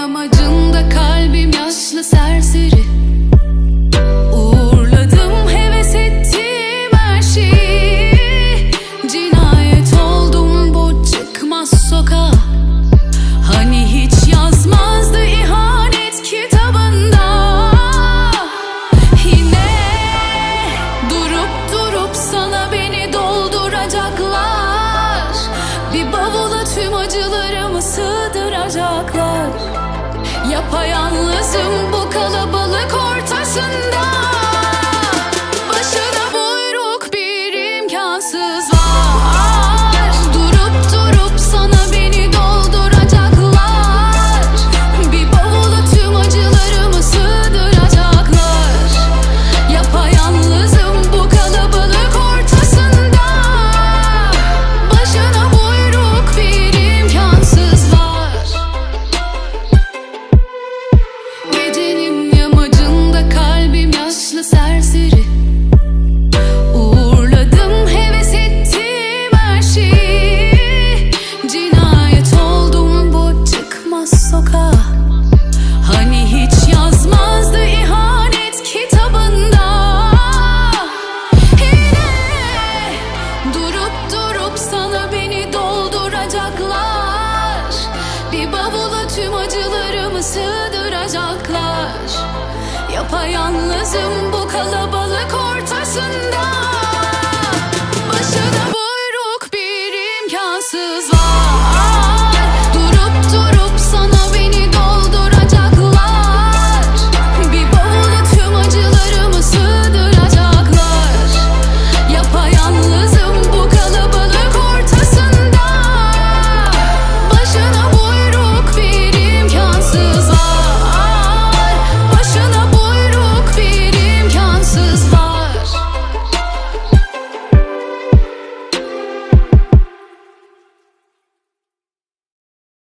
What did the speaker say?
amacında kalbim yaşlı serseri. Yapayalnızım bu kalabalık ortasında. Yapayalnızım bu kalabalık ortasında. Başına buyruk bir imkansız var.